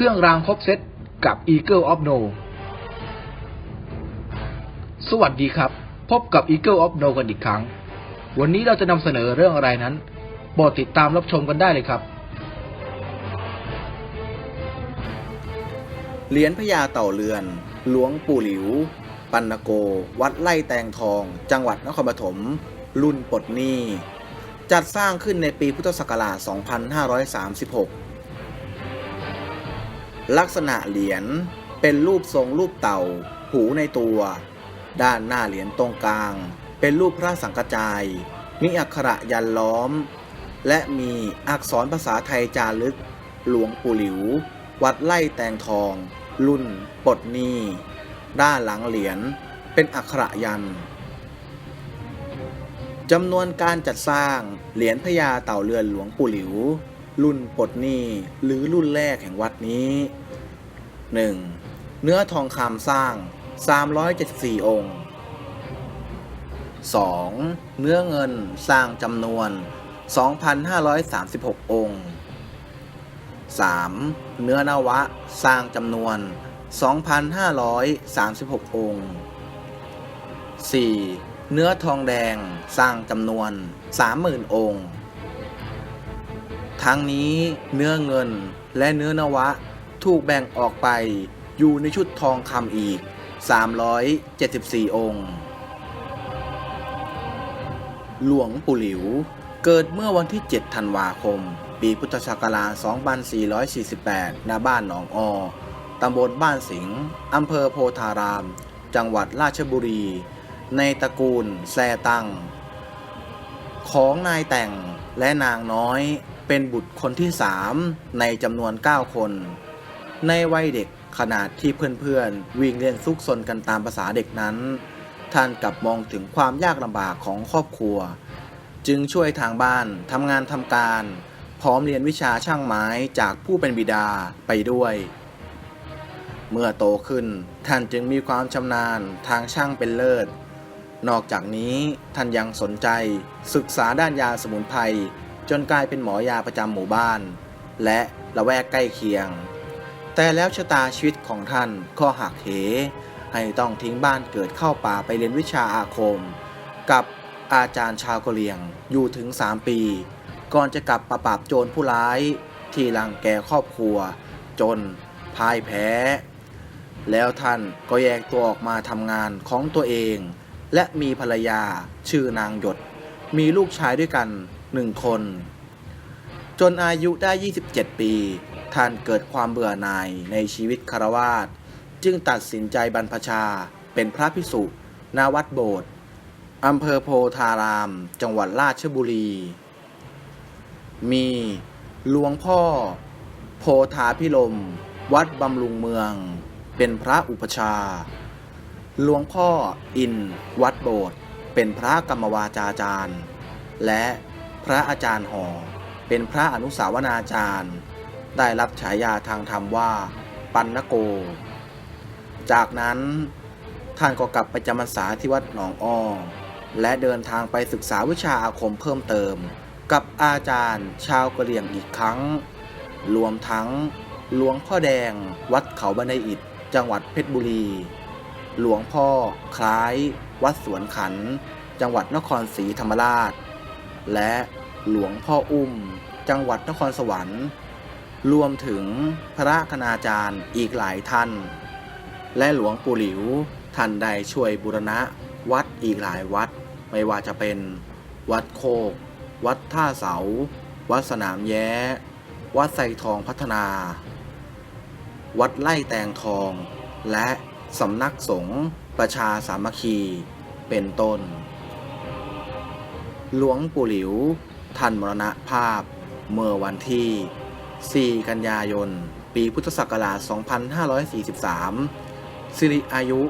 เครื่องรางครบเซตกับ Eagle of No สวัสดีครับ พบกับ Eagle of No กันอีกครั้ง วันนี้เราจะนำเสนอเรื่องอะไรนั้นโปรดติดตามรับชมกันได้เลยครับ เหรียญพญาเต่าเรือน หลวงปู่หลิว ปันนโก วัดไล่แตงทอง จังหวัดนครปฐม รุ่นปลดหนี้ จัดสร้างขึ้นในปีพุทธศักราช 2536 ลักษณะเหรียญเป็นรูปทรงรูปเต่า หูในตัว ด้านหน้าเหรียญตรงกลาง เป็นรูปพระสังกจาย มีอักขระยันล้อม และมีอักษรภาษาไทยจารึก หลวงปู่หลิว วัดไล่แตงทอง รุ่นปดนีด้านหลังเหรียญเป็นอักขระยันจำนวนการจัดสร้างเหรียญพญาเต่าเรือนหลวงปู่หลิว รุ่นปลดหนี้หรือรุ่นแรกแห่งวัดนี้ 1. เนื้อทองคำสร้าง 374 องค์ 2. เนื้อเงินสร้างจำนวน 2,536 องค์ 3. เนื้อนวะสร้างจำนวน 2,536 องค์ 4. เนื้อทองแดงสร้างจำนวน 30,000 องค์ ทั้งนี้เนื้อเงินและเนื้อนวะ ถูกแบ่งออกไปอยู่ในชุดทองคำอีก 374 องค์ หลวงปู่หลิว เกิดเมื่อวันที่ 7 ธันวาคม ปีพุทธศักราช 2448 ณ บ้านหนองออตำบลบ้านสิงห์อำเภอโพธาราม จังหวัดราชบุรี ในตระกูลแซตัง ของนายแต่งและนางน้อย เป็นบุตรคนที่สามในจำนวน 9 คน ในวัยเด็กขนาดที่เพื่อนๆ วิ่งเล่นซุกซนกันตามภาษาเด็กนั้น ท่านกลับมองถึงความยากลำบากของครอบครัว จึงช่วยทางบ้านทำงานทำการ พร้อมเรียนวิชาช่างไม้จากผู้เป็นบิดาไปด้วย เมื่อโตขึ้นท่านจึงมีความชำนาญทางช่างเป็นเลิศ นอกจากนี้ท่านยังสนใจศึกษาด้านยาสมุนไพร จนกลายเป็นหมอยาประจำหมู่บ้าน และละแวกใกล้เคียง แต่แล้วชะตาชีวิตของท่านก็หักเห ให้ต้องทิ้งบ้านเกิดเข้าป่าไปเรียนวิชาอาคม กับอาจารย์ชาวกะเหรี่ยงอยู่ถึง 3 ปี ก่อนจะกลับมาปราบโจรผู้ร้ายที่รังแกครอบครัว จนพ่ายแพ้ แล้วท่านก็แยกตัวออกมาทำงานของตัวเอง และมีภรรยาชื่อนางหยด มีลูกชายด้วยกัน หนึ่งคน จนอายุได้ 27 ปี ท่านเกิดความเบื่อหน่ายในชีวิตคารวาสจึงตัดสินใจบรรพชาเป็นพระภิกษุณวัดโบสถ์อำเภอโพธาราม จังหวัดราชบุรี มีหลวงพ่อ โพธาพิลม วัดบำรุงเมือง เป็นพระอุปชาหลวงพ่ออิน วัดโบสถ์เป็นพระกรรมวาจาจารย์ และ พระอาจารย์หอ เป็นพระอนุสาวนาจารย์ ได้รับฉายาทางธรรมว่า ปันนโก จากนั้นท่านก็กลับไปจำพรรษาที่วัดหนองอ้อและเดินทางไปศึกษาวิชาอาคมเพิ่มเติม กับอาจารย์ชาวกะเหรี่ยงอีกครั้ง รวมทั้งหลวงพ่อแดง วัดเขาบันไดอิฐจังหวัดเพชรบุรี หลวงพ่อคล้าย วัดสวนขัน จังหวัดนครศรีธรรมราช และหลวงพ่ออุ้ม จังหวัดนครสวรรค์ รวมถึงพระคณาจารย์อีกหลายท่าน และหลวงปู่หลิวท่านได้ช่วยบูรณะวัดอีกหลายวัด ไม่ว่าจะเป็น วัดโคก วัดท่าเสา วัดสนามแย้ วัดไซทองพัฒนา วัดไล่แตงทอง และสำนักสงฆ์ประชาสามัคคี เป็นต้น หลวงปู่หลิว ท่านมรณภาพ เมื่อวันที่ 4 กันยายน ปีพุทธศักราช 2543 สิริอายุ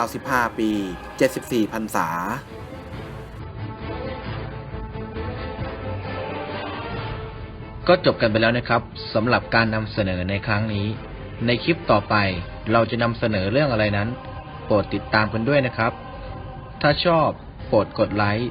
95 ปี 74 พรรษาก็จบกันไปแล้วนะครับสำหรับการนำเสนอในครั้งนี้ ในคลิปต่อไปเราจะนำเสนอเรื่องอะไรนั้น โปรดติดตามกันด้วยนะครับ ถ้าชอบโปรดกดไลค์